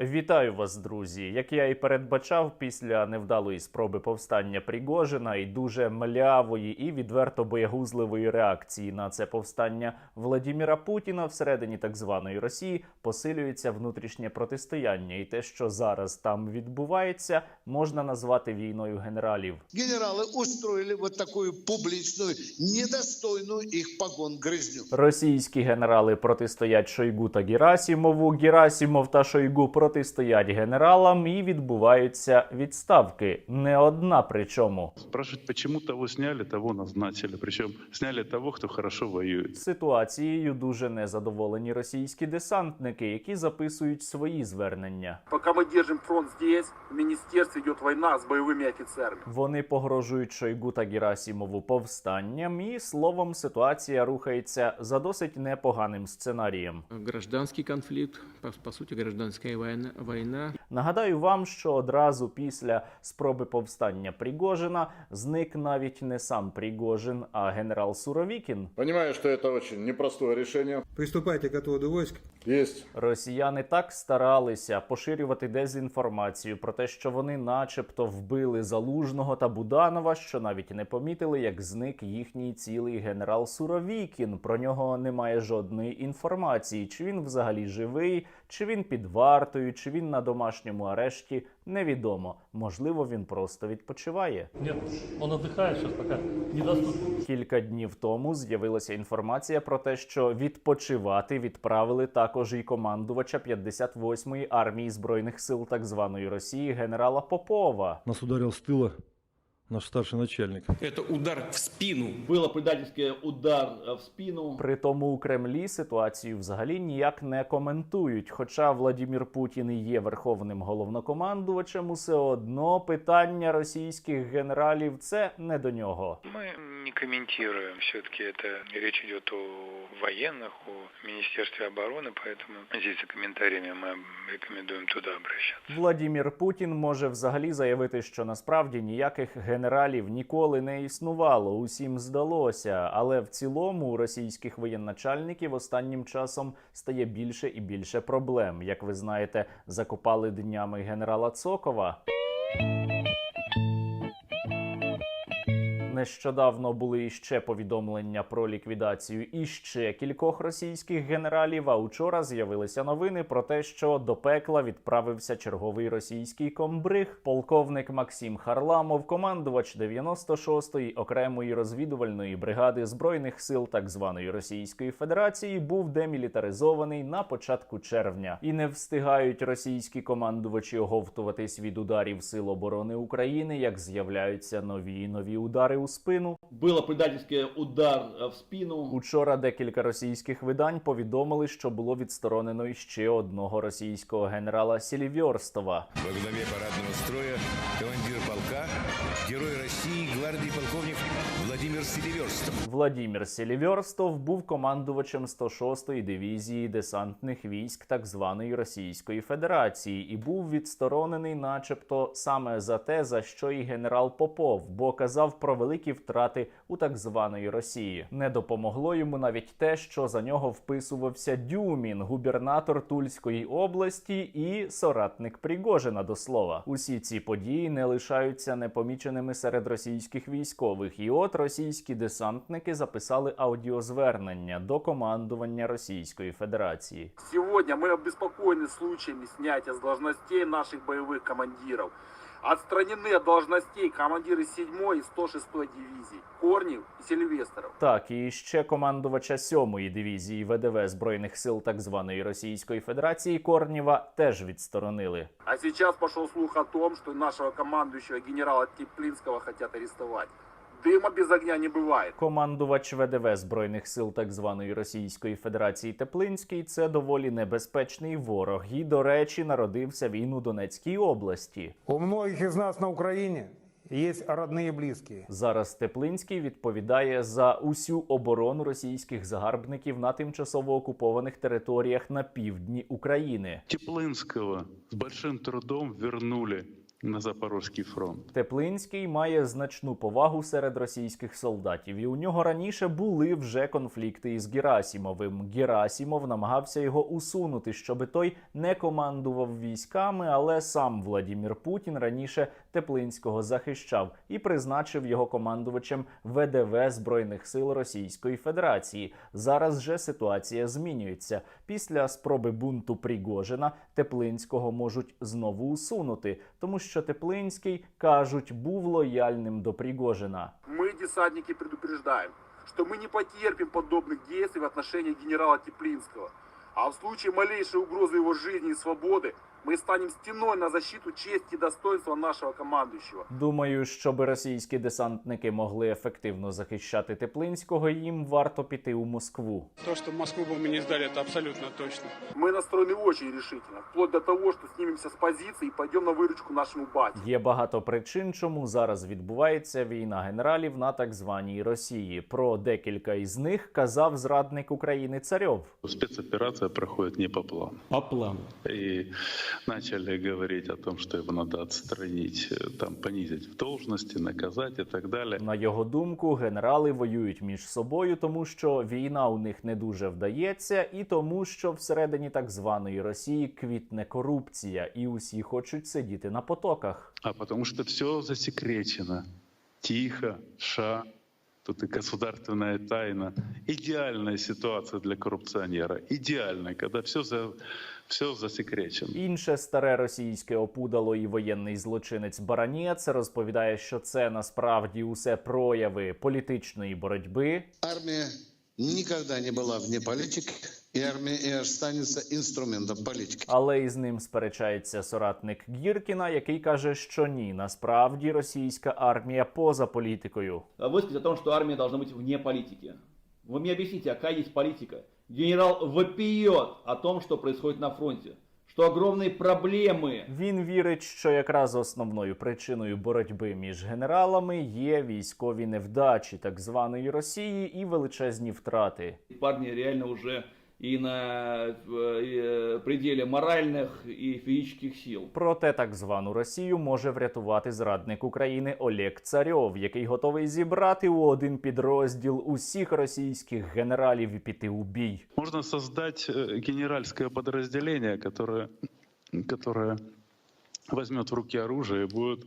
Вітаю вас, друзі! Як я і передбачав, після невдалої спроби повстання Пригожина і дуже млявої і відверто боягузливої реакції на це повстання Владіміра Путіна всередині так званої Росії посилюється внутрішнє протистояння, і те, що зараз там відбувається, можна назвати війною генералів. Генералы устроили вот такую публичную, недостойную их погон грызню. Російські генерали протистоять Шойгу та Герасімову. Герасімов та Шойгу протистоять генералам і відбуваються відставки. Не одна причому. Спрашивать, почему того сняли, того назначили. Причем сняли того, кто хорошо воюет. Ситуацією дуже незадоволені російські десантники, які записують свої звернення. Пока мы держим фронт здесь, в министерстве идет война с боевыми офицерами. Вони погрожують Шойгу та Герасімову повстанням, і словом, ситуація рухається за досить непоганим сценарієм. гражданский конфликт, по, по сути, гражданская война, война. Нагадаю вам, що одразу після спроби повстання Пригожина зник навіть не сам Пригожин, а генерал Суровікін. Понимаю, что это очень непростое решение. Приступайте к отводу войск. Есть. Росіяни так старалися поширювати дезінформацію про те, що вони, начебто, вбили Залужного та Буданова, що навіть не помітили, як зник їхній цілий генерал Суровікін. Про нього немає жодної інформації, чи він взагалі живий, чи він під вартою, чи він на домашньому арешті. Невідомо. Можливо, він просто відпочиває. Нет, он зараз поки пока недоступен. Кілька днів тому з'явилася інформація про те, що відпочивати відправили також і командувача 58-ї армії збройних сил так званої Росії генерала Попова. Нас ударив з тыла наш старший начальник. Это удар в спину. Было предательский удар э, в спину. При тому у Кремлі ситуацію взагалі ніяк не коментують. Хоча Владімір Путін і є верховним головнокомандувачем, усе одно питання російських генералів це не до нього. Мы не комментируем. Все-таки это речь идет о военных, о Министерстве обороны, поэтому здесь за комментариями мы рекомендуем туда обращаться. Владімір Путін може взагалі заявити, що насправді ніяких генералів ніколи не існувало. Усім здалося. Але в цілому у російських воєначальників останнім часом стає більше і більше проблем. Як ви знаєте, закопали днями генерала Цокова. Нещодавно були іще повідомлення про ліквідацію іще кількох російських генералів. А учора з'явилися новини про те, що до пекла відправився черговий російський комбриг, полковник Максим Харламов, командувач 96-ї окремої розвідувальної бригади збройних сил так званої Російської Федерації, був демілітаризований на початку червня. І не встигають російські командувачі оговтуватись від ударів Сил оборони України, як з'являються нові нові удари у спину. Было предательський удар э, в спину. Учора декілька російських видань повідомили, що було відсторонено іще одного російського генерала Сільвьорстова. Во главе парадного строя командир полка, герой Росії гвардии Селиверстов. Владімір Селівьорстов був командувачем 106-ї дивізії десантних військ так званої Російської Федерації і був відсторонений, начебто, саме за те, за що і генерал Попов, бо казав про великі втрати у так званої Росії. Не допомогло йому навіть те, що за нього вписувався Дюмін, губернатор Тульської області і соратник Пригожина до слова. Усі ці події не лишаються непоміченими серед російських військових. І от російські десантники записали аудіозвернення до командування Російської Федерації. Сегодня мы обеспокоены случаями снятия с должностей наших боевых командиров. Отстранены от должностей командиры 7 и 106 дивизий Корнев и Сильвестров. Так, і ще командувача 7-ї дивізії ВДВ збройних сил так званої Російської Федерації Корнєва теж відсторонили. А сейчас пошел слух о том, что нашего командующего генерала Теплинского хотят арестовать. Дыма без огня не бывает. Командувач ВДВ збройних сил так званої Російської Федерації Теплинський це доволі небезпечний ворог. І, до речі, народився він у Донецькій області. У многих из нас на Украине есть родные и близкие. Зараз Теплинський відповідає за усю оборону російських загарбників на тимчасово окупованих територіях на півдні України. Теплынского с большим трудом вернули на Запорожский фронт. Теплинський має значну повагу серед російських солдатів, і у нього раніше були вже конфлікти із Герасімовим. Герасімов намагався його усунути, щоби той не командував військами, але сам Владімір Путін раніше Теплинського захищав і призначив його командувачем ВДВ Збройних сил Російської Федерації. Зараз же ситуація змінюється. Після спроби бунту Пригожина Теплинського можуть знову усунути, тому що Теплинський кажуть був лояльним до Пригожина. Мы, десантники, предупреждаем, что мы не потерпим подобных действий в отношении генерала Теплинского. А в случае малейшей угрозы его жизни и свободы мы станем стеной на защиту чести и достоинства нашего командующего. Думаю, щоб російські десантники могли ефективно захищати Теплинського, їм варто піти у Москву. То, что Москву бы мы не сдали, это абсолютно точно. Мы настроены очень решительно, вплоть до того, что снимемся с позиции и пойдем на выручку нашему бате. Є багато причин, чому зараз відбувається війна генералів на так званій Росії. Про декілька із них казав зрадник України Царьов. Спецоперация проходит не по плану. По плану. И начали говорить о том, что его надо отстранить, э, там, понизить в должности, наказать и так далее. На його думку, генерали воюють між собою, тому що війна у них не дуже вдається, і тому, що всередині так званої Росії квітне корупція, і усі хочуть сидіти на потоках. А потому что все засекречено. Тихо, ша, тут и государственная тайна. Идеальная ситуация для коррупционера. Идеальная, когда все, за, все засекречено. Інше старе російське опудало і воєнний злочинець Баранець розповідає, що це насправді усе прояви політичної боротьби. Армія ніколи не була вне политики, и армия и останется инструментом политики. Але із ним сперечається соратник Гіркіна, який каже, що ні, насправді російська армія поза політикою. Высказать о том, что армия должна быть вне политики. Вы мне объясните, а какая есть политика? Генерал вопиет о том, что происходит на фронте. Что огромные проблемы Він вірить, що якраз основною причиною боротьби між генералами є військові невдачі так званої Росії і величезні втрати. парни реально уже и на э, пределе моральных и физических сил. Проте так звану Росію може врятувати зрадник України Олег Царьов, який готовий зібрати у один підрозділ усіх російських генералів і піти у бій. Можно создать э, генеральское подразделение, которое, которое возьмет в руки оружие и будет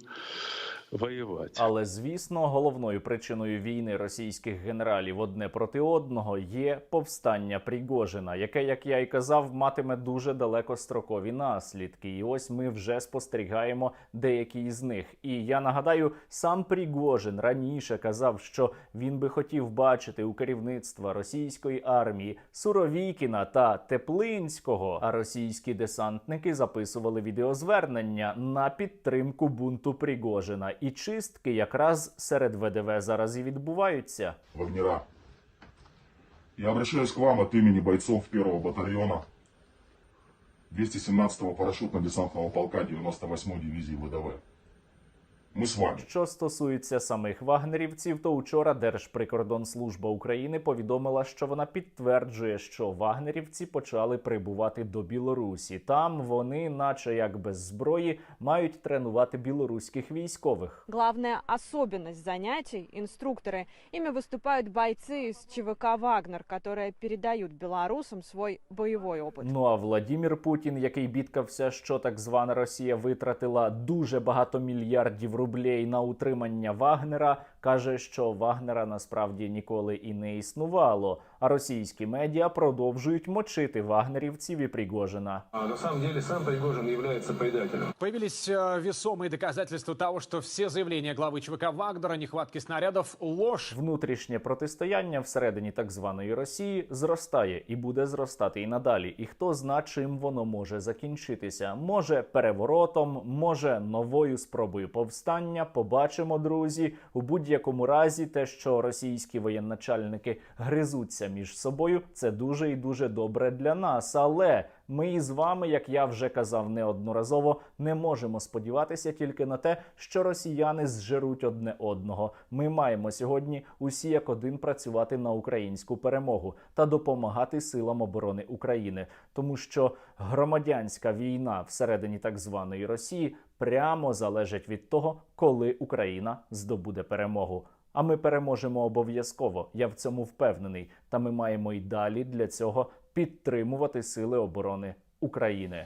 воевать. Але звісно, головною причиною війни російських генералів одне проти одного є повстання Пригожина, яке, як я й казав, матиме дуже далекострокові наслідки. І ось ми вже спостерігаємо деякі із них. І я нагадаю, сам Пригожин раніше казав, що він би хотів бачити у керівництва російської армії Суровікіна та Теплинського. А російські десантники записували відеозвернення на підтримку бунту Пригожина. І чистки якраз серед ВДВ зараз і відбуваються. Вагнера. Я обращаюсь к вам от имени бойцов первого батальона 217-го парашютно-десантного полка 98-ї дивізії ВДВ. Мы с вами. Що стосується самих вагнерівців, то учора Держприкордонслужба України повідомила, що вона підтверджує, що вагнерівці почали прибувати до Білорусі. Там вони, наче як без зброї, мають тренувати білоруських військових. Главная особенность занятий – инструкторы. Ими выступают бойцы из ЧВК «Вагнер», которые передают белорусам свой боевой опыт. Ну а Владімір Путін, який бідкався, що так звана Росія витратила дуже багато мільярдів рублей на утримання Вагнера, каже, що Вагнера насправді ніколи і не існувало. А російські медіа продовжують мочити вагнерівців і Пригожина. А на самом деле сам Пригожин является предателем. Появились э, весомые доказательства того, что все заявления главы ЧВК Вагнера о нехватке снарядов – ложь. Внутрішнє протистояння всередині так званої Росії зростає і буде зростати і надалі. І хто зна, чим воно може закінчитися? Може переворотом, може новою спробою повстання. Побачимо, друзі. У будь-якому разі, те, що російські воєначальники гризуться між собою, це дуже і дуже добре для нас. Але ми із вами, як я вже казав неодноразово, не можемо сподіватися тільки на те, що росіяни зжеруть одне одного. Ми маємо сьогодні усі як один працювати на українську перемогу та допомагати силам оборони України, тому що громадянська війна всередині так званої Росії прямо залежить від того, коли Україна здобуде перемогу. А ми переможемо обов'язково. Я в цьому впевнений. Та ми маємо й далі для цього підтримувати сили оборони України.